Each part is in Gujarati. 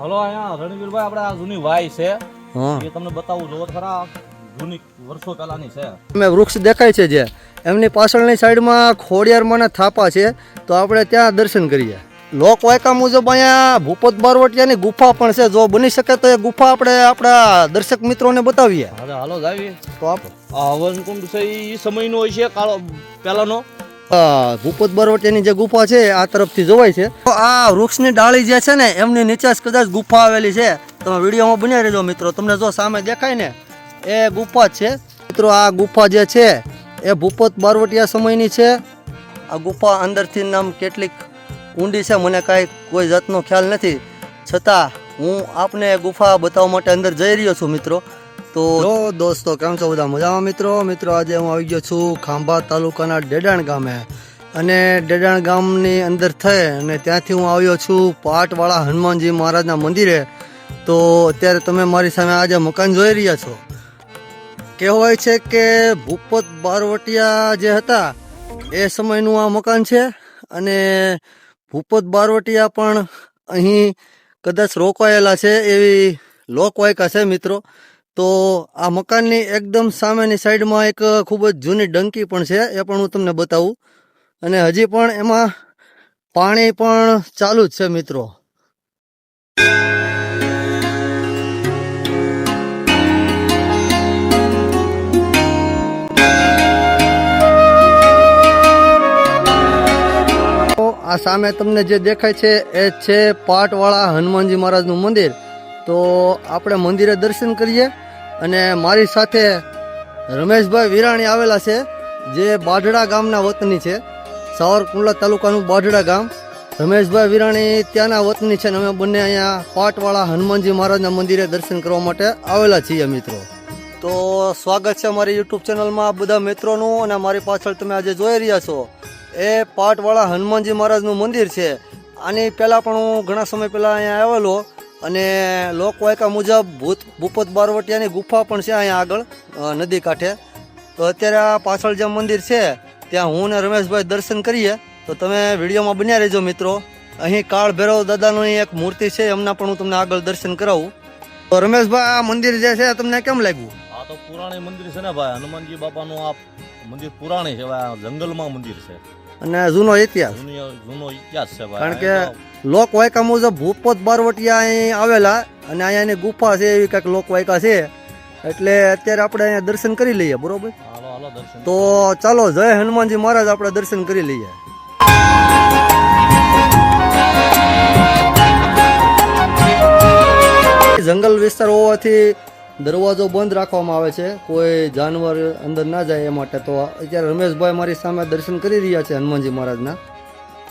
હલો અહીંયા રણવીરભાઈ આપણે આ જૂની વાય છે. એ તમને બતાવું જોવો ખરા જૂની વર્ષો પહેલાની છે. અમે વૃક્ષ દેખાય છે જે. એમની પાછળની સાઈડમાં ખોડિયારમાંના થાપા છે તો આપણે ત્યાં દર્શન કરીએ. લોકવાયકા મુજબ અહીંયા ભૂપત બારવટિયાની ગુફા પણ છે. જો બની શકે તો એ ગુફા આપણે આપણા દર્શક મિત્રોને બતાવીએ. હાલો જાવીએ તો આપ હવન કુંડ છે એ સમયનો હોય છે કાળો પહેલાનો. ભૂપત બારવટિયાની જે ગુફા છે, આ તરફથી જોવાય છે. તો આ વૃક્ષની ડાળી જે છે ને, એમની નીચે કદાચ ગુફા આવેલી છે. તમે વિડીયોમાં બની રહેજો મિત્રો. તમને જો સામે દેખાય ને, એ ગુફા છે. મિત્રો, આ ગુફા જે છે, એ ભૂપત બારવટિયા સમયની છે. આ ગુફા અંદરથી નામ કેટલીક ઊંડી છે. મને કાંઈ કોઈ જાતનો ખ્યાલ નથી. છતાં હું આપને ગુફા બતાવવા માટે અંદર જઈ રહ્યો છું, મિત્રો. તો દોસ્તો, કેમ છો બધા? મજામાં મિત્રો? મિત્રો, આજે હું આવી ગયો છું ખાંભા તાલુકાના ડેડાણ ગામે. અને ડેડાણ ગામની અંદર થઈ અને ત્યાંથી હું આવ્યો છું પાટવાળા હનુમાનજી મહારાજના મંદિરે. તો અત્યારે તમે મારી સામે આજે મકાન જોઈ રહ્યા છો. કહેવાય છે કે ભૂપત બારવટિયા જે હતા, એ સમયનું આ મકાન છે. અને ભૂપત બારવટિયા પણ અહીં કદાચ રોકાયેલા છે એવી લોકવાયકા છે મિત્રો. તો આ મકાનની એકદમ સામેની સાઈડમાં એક ખૂબ જ જૂની ડંકી પણ છે, એ પણ હું તમને બતાવું. અને હજી પણ એમાં પાણી પણ ચાલુ જ છે, મિત્રો. આ સામે તમને જે દેખાય છે, એ છે પાટવાળા હનુમાનજી મહારાજનું મંદિર. તો આપણે મંદિરે દર્શન કરીએ અને મારી સાથે રમેશભાઈ વિરાણી આવેલા છે, જે બાઢડા ગામના વતની છે. સાવરકુંડલા તાલુકાનું બાઢડા ગામ. રમેશભાઈ વિરાણી ત્યાંના વતની છે અને અમે બંને અહીંયા પાટવાળા હનુમાનજી મહારાજના મંદિરે દર્શન કરવા માટે આવેલા છીએ મિત્રો. તો સ્વાગત છે મારી યુટ્યુબ ચેનલમાં બધા મિત્રોનું અને મારી પાછળ તમે આજે જોઈ રહ્યા છો. એ પાટવાળા હનુમાનજી મહારાજનું મંદિર છે. આની પહેલાં પણ હું ઘણા સમય પહેલાં અહીંયા આવેલો. અને લોકવાયકા મુજબ ભૂત ભૂપત બારવટિયાની ગુફા પણ છે અહીંયા આગળ નદી કાંઠે. તો અત્યારે આ પાછળ જે મંદિર છે, ત્યાં હું ને રમેશભાઈ દર્શન કરીએ. તો તમે વિડીયોમાં બન્યા રહેજો મિત્રો. અહીં કાળ ભૈરવ દાદાની એક મૂર્તિ છે, એમના પણ હું તમને આગળ દર્શન કરાવું. તો રમેશભાઈ, આ મંદિર જે છે તમને કેમ લાગ્યું? આ તો પુરાણી મંદિર છે ને ભાઈ, હનુમાનજી બાપાનું આ મંદિર પુરાણી છે જંગલમાં મંદિર છે. અને જૂનો ઇતિહાસ. જૂનો ઇતિહાસ છે કારણ કે લોકવાયકા મુજબ ભૂપત બારવટિયા અહીં આવેલા અને અહીંયાની ગુફા છે એવી કંઈક લોકવાયકા છે. એટલે અત્યારે આપણે અહીંયા દર્શન કરી લઈએ બરોબર? તો ચાલો જય હનુમાનજી મહારાજ આપણે દર્શન કરી લઈએ. જંગલ વિસ્તાર હોવાથી દરવાજો બંધ રાખવામાં આવે છે. કોઈ જાનવર અંદર ના જાય એ માટે તો અત્યારે રમેશભાઈ મારી સામે દર્શન કરી રહ્યા છે હનુમાનજી મહારાજના.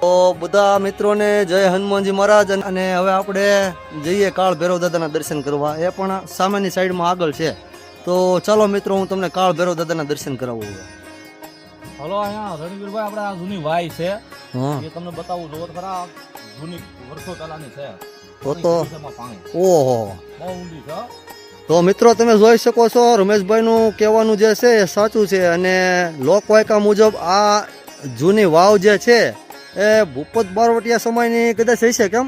તો બધા મિત્રોને જય હનુમાનજી મહારાજ અને હવે આપણે જઈએ કાળ ભૈરવ દાદાના દર્શન કરવા. એ પણ સામેની સાઈડમાં આગળ છે. તો ચાલો મિત્રો હું તમને કાળ ભૈરવ દાદાના દર્શન કરાવું. હલો અહીંયા રણવીરભાઈ આપણે આ જૂની વાય છે. એ તમને બતાવું જોવો ખરા જૂની વર્ષો પહેલાની છે. ઓહો. બહુ ઊંડી છે. તો મિત્રો તમે જોઈ શકો છો રમેશભાઈનું કહેવાનું જે છે એ સાચું છે અને લોકવાયકા મુજબ આ જૂની વાવ જે છે એ ભૂપત બારવટિયા સમયની કદાચ હશે કેમ?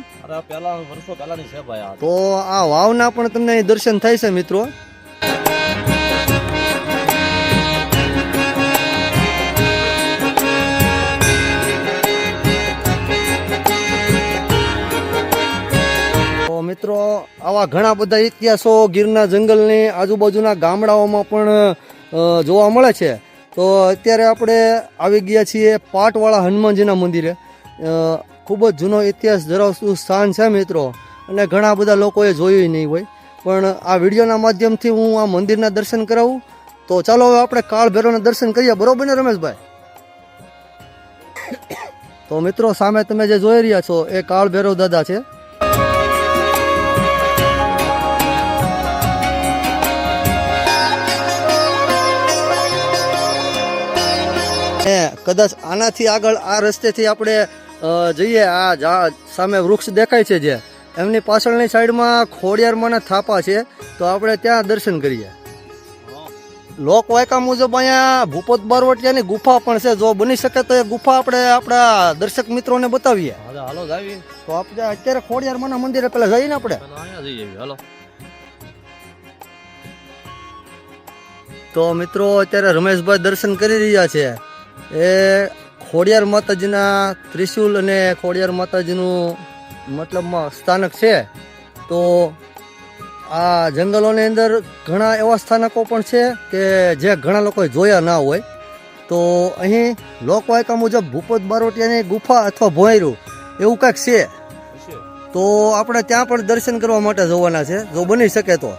પહેલા વર્ષો પહેલાની છે ભાઈ તો આ વાવના પણ તમને દર્શન થાય છે મિત્રો. આવા ઘણા બધા ઇતિહાસો ગીરના જંગલની આજુબાજુના ગામડાઓમાં પણ જોવા મળે છે. તો અત્યારે આપણે આવી ગયા છીએ પાટવાળા હનુમાનજીના મંદિરે. ખૂબ જ જૂનો ઇતિહાસ ધરાવતું સ્થાન છે મિત્રો. અને ઘણા બધા લોકોએ જોયું નહીં હોય. પણ આ વિડીયોના માધ્યમથી હું આ મંદિરના દર્શન કરાવું. તો ચાલો હવે આપણે કાળ ભૈરવના દર્શન કરીએ. બરોબર ને રમેશભાઈ? તો મિત્રો સામે તમે જે જોઈ રહ્યા છો, એ કાળ ભૈરવ દાદા છે. કદાચ આનાથી આગળ આ રસ્તેથી આપણે જઈએ આ સામે વૃક્ષ દેખાય છે જે એમની પાછળની સાઈડમાં ખોડિયારમાંના થાપા છે તો આપણે ત્યાં દર્શન કરીએ. લોકવાયકા મુજબ અહીંયા ભૂપત બારવટિયાની ગુફા પણ છે. જો બની શકે તો એ ગુફા આપણે આપણા દર્શક મિત્રોને બતાવીએ. હાલો જાવી. તો આપણે અત્યારે ખોડિયારમાંના મંદિરે પેલા જઈએ ને આપણે. હાલો. તો મિત્રો અત્યારે રમેશભાઈ દર્શન કરી રહ્યા છે. એ ખોડિયાર માતાજીના ત્રિશુલ અને ખોડિયાર માતાજીનું મતલબમાં સ્થાનક છે. તો આ જંગલોની અંદર ઘણા એવા સ્થાનકો પણ છે કે જે ઘણા લોકોએ જોયા ના હોય. તો અહીં લોકવાયકા મુજબ ભૂપત બારોટિયાની ગુફા અથવા ભોંયરું એવું કાંઈક છે. તો આપણે ત્યાં પણ દર્શન કરવા માટે જવાના છે. જો બની શકે તો.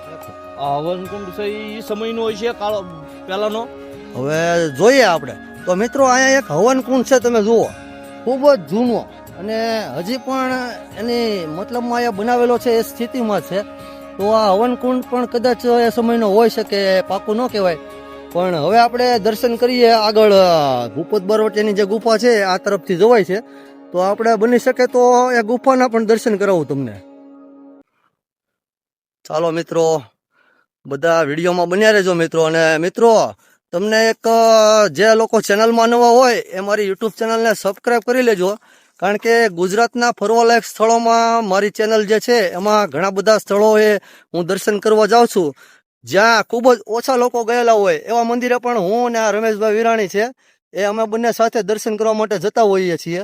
આ હવનકુંડ છે ઈ સમયનો હોય છે કાળો પહેલાનો. હવે જોઈએ આપણે. તો મિત્રો, અહીંયા એક હવન કુંડ છે, તમે જુઓ. ખૂબ જ જૂનો અને હજી પણ એની મતલબમાં અહીંયા બનાવેલો છે, એ સ્થિતિમાં છે. તો આ હવન કુંડ પણ કદાચ એ સમયનો હોઈ શકે પાકું ન કહેવાય. પણ હવે આપણે દર્શન કરીએ આગળ ભૂપત બરવટીની જે ગુફા છે, આ તરફથી જોવાય છે. તો આપણે બની શકે તો એ ગુફાના પણ દર્શન કરાવું તમને. ચાલો મિત્રો, બધા વિડીયોમાં બન્યા રહેજો મિત્રો. અને મિત્રો તમને એક જે લોકો ચેનલમાં નવા હોય એ મારી યુટ્યુબ ચેનલને સબસ્ક્રાઈબ કરી લેજો. કારણ કે ગુજરાતના ફરવાલાયક સ્થળોમાં મારી ચેનલ જે છે, એમાં ઘણા બધા સ્થળોએ હું દર્શન કરવા જાઉં છું. જ્યાં ખૂબ જ ઓછા લોકો ગયેલા હોય એવા મંદિરે પણ હું અને આ રમેશભાઈ વિરાણી છે, એ અમે બંને સાથે દર્શન કરવા માટે જતા હોઈએ છીએ.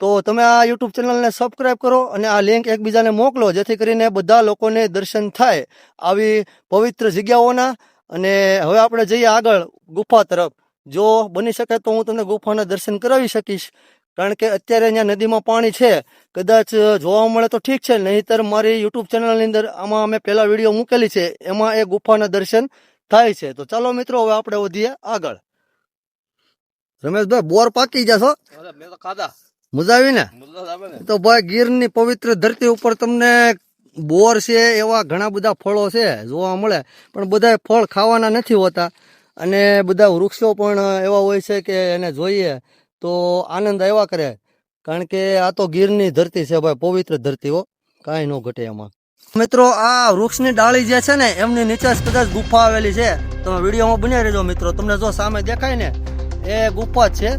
તો તમે આ યુટ્યુબ ચેનલને સબસ્ક્રાઈબ કરો અને આ લિંક એકબીજાને મોકલો, જેથી કરીને બધા લોકોને દર્શન થાય આવી પવિત્ર જગ્યાઓના અને હવે આપણે જઈએ આગળ ગુફા તરફ. જો બની શકે તો હું તમને ગુફાના દર્શન કરાવી શકીશ. કારણ કે અત્યારે અહીંયા નદીમાં પાણી છે. કદાચ જોવા મળે તો ઠીક છે નહીંતર મારી યુટ્યુબ ચેનલની અંદર આમાં અમે પહેલા વીડિયો મૂકેલી છે. એમાં એ ગુફાના દર્શન થાય છે. તો ચાલો મિત્રો હવે આપણે વધીએ આગળ. રમેશભાઈ બોર પાકી જશો અરે મેં તો ખાધા. મજા આવે ને. તો ભાઈ ગીરની પવિત્ર ધરતી ઉપર તમને બોર છે એવા ઘણા બધા ફળો છે જોવા મળે. પણ બધા ફળ ખાવાના નથી હોતા. અને બધા વૃક્ષો પણ એવા હોય છે કે એને જોઈએ તો આનંદ આવ્યા કરે. કારણ કે આ તો ગીરની ધરતી છે ભાઈ, પવિત્ર ધરતીઓ કાંઈ ન ઘટે એમાં. મિત્રો, આ વૃક્ષની ડાળી જે છે ને, એમની નીચે કદાચ ગુફા આવેલી છે. તમે વિડીયોમાં બની રહેજો મિત્રો. તમને જો સામે દેખાય ને, એ ગુફા છે.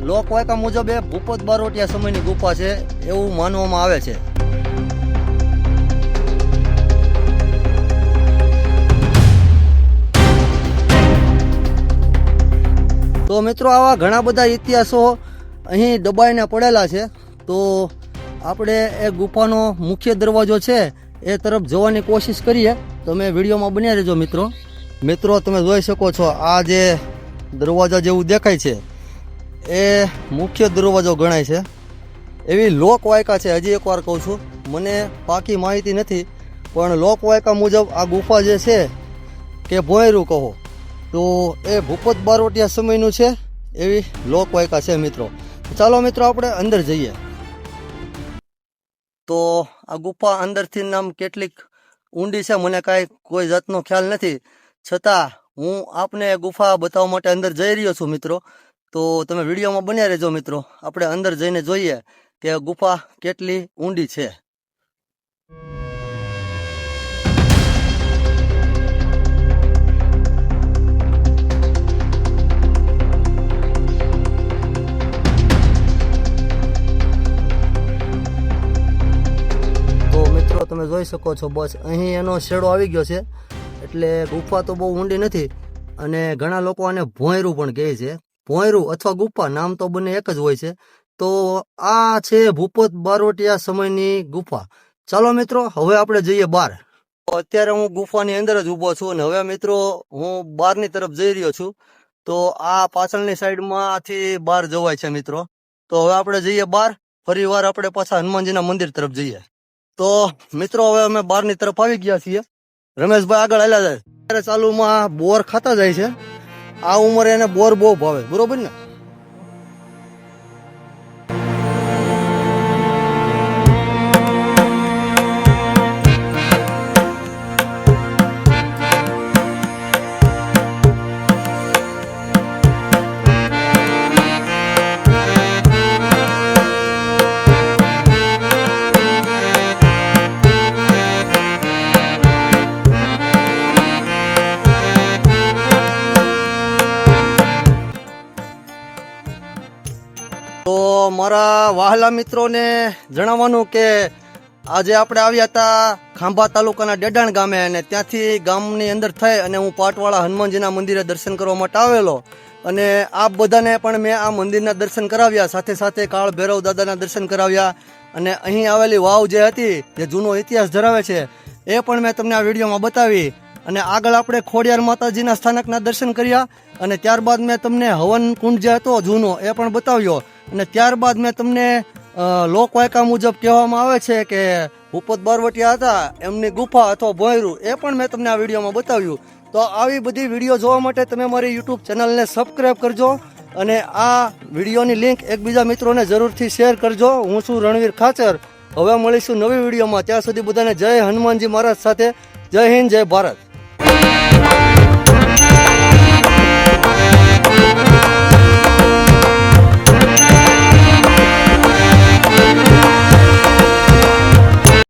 લોકવાયકા મુજબ એ ભૂપત બારોટિયા સમયની ગુફા છે એવું માનવામાં આવે છે. તો મિત્રો આવા ઘણા બધા ઇતિહાસો અહીં દબાઈને પડેલા છે. તો આપણે એ ગુફાનો મુખ્ય દરવાજો છે એ તરફ જવાની કોશિશ કરીએ. તમે વિડીયોમાં બન્યા રહેજો મિત્રો. મિત્રો, તમે જોઈ શકો છો આ જે દરવાજા જેવું દેખાય છે, એ મુખ્ય દરવાજો ગણાય છે. એવી લોકવાયકા છે, હજી એકવાર કહું છું. મને પાકી માહિતી નથી, પણ લોકવાયકા મુજબ આ ગુફા જે છે, કે ભોંયરું કહો. તો એ ભૂપત બારોટિયા સમયનું છે, એવી લોકવાયકા છે મિત્રો. ચાલો મિત્રો આપણે અંદર જઈએ. તો આ ગુફા અંદરથી નામ કેટલીક ઊંડી છે, મને કાંઈ કોઈ જાતનો ખ્યાલ નથી. છતાં હું આપને ગુફા બતાવવા માટે અંદર જઈ રહ્યો છું મિત્રો. તો તમે વિડીયોમાં બન્યા રહેજો મિત્રો. આપણે અંદર જઈને જોઈએ કે ગુફા કેટલી ઊંડી છે. જોઈ શકો છો, બસ અહીં એનો શેડો આવી ગયો છે. એટલે ગુફા તો બહુ ઊંડી નથી, અને ઘણા લોકો આને ભોંયરું પણ કહે છે. ભોંયરું અથવા ગુફા નામ તો બંને એક જ હોય છે. તો આ છે ભૂપત બારોટિયા સમયની ગુફા. ચાલો મિત્રો, હવે આપણે જઈએ બહાર. અત્યારે હું ગુફાની અંદર જ ઊભો છું, અને હવે મિત્રો હું બહારની તરફ જઈ રહ્યો છું. તો આ પાછળની સાઈડમાંથી બહાર જવાય છે મિત્રો. તો હવે આપણે જઈએ બહાર, ફરી વાર આપણે પાછા હનુમાનજીના મંદિર તરફ જઈએ. તો મિત્રો, હવે અમે બહારની તરફ આવી ગયા છીએ. રમેશભાઈ આગળ હાલ્યા જાય. અત્યારે ચાલુમાં બોર ખાતા જાય છે. આ ઉંમરે એને બોર બહુ ભાવે. બરોબર ને? વહાલા મિત્રોને જણાવવાનું કે આજે આપણે આવ્યા હતા ખાંભા તાલુકાના ડેડાણ ગામે અને ત્યાંથી ગામની અંદર થઈ અને હું પાટવાળા હનુમાનજીના મંદિરે દર્શન કરવા માટે આવેલો. અને આપ બધાને પણ મેં આ મંદિરના દર્શન કરાવ્યા, સાથે સાથે કાળ ભૈરવ દાદાના દર્શન કરાવ્યા અને અહીં આવેલી વાવ જે હતી, જે જૂનો ઇતિહાસ ધરાવે છે, એ પણ મેં તમને આ વિડીયોમાં બતાવી. અને આગળ આપણે ખોડિયાર માતાજીના સ્થાનકના દર્શન કર્યા અને ત્યારબાદ મેં તમને હવન કુંડ જે હતો જૂનો, એ પણ બતાવ્યો. અને ત્યારબાદ મેં તમને લોકવાયકા મુજબ કહેવામાં આવે છે કે ભૂપત બારવટિયા હતા, એમની ગુફા અથવા ભોયરું, એ પણ મેં તમને આ વિડીયોમાં બતાવ્યું. તો આવી બધી વીડિયો જોવા માટે તમે મારી યુટ્યુબ ચેનલને સબસ્ક્રાઈબ કરજો અને આ વિડીયોની લિંક એકબીજા મિત્રોને જરૂરથી શેર કરજો. હું છું રણવીર ખાચર. હવે મળીશું નવી વિડીયોમાં. ત્યાં સુધી બધાને જય હનુમાનજી મહારાજ સાથે. જય હિન્દ, જય ભારત.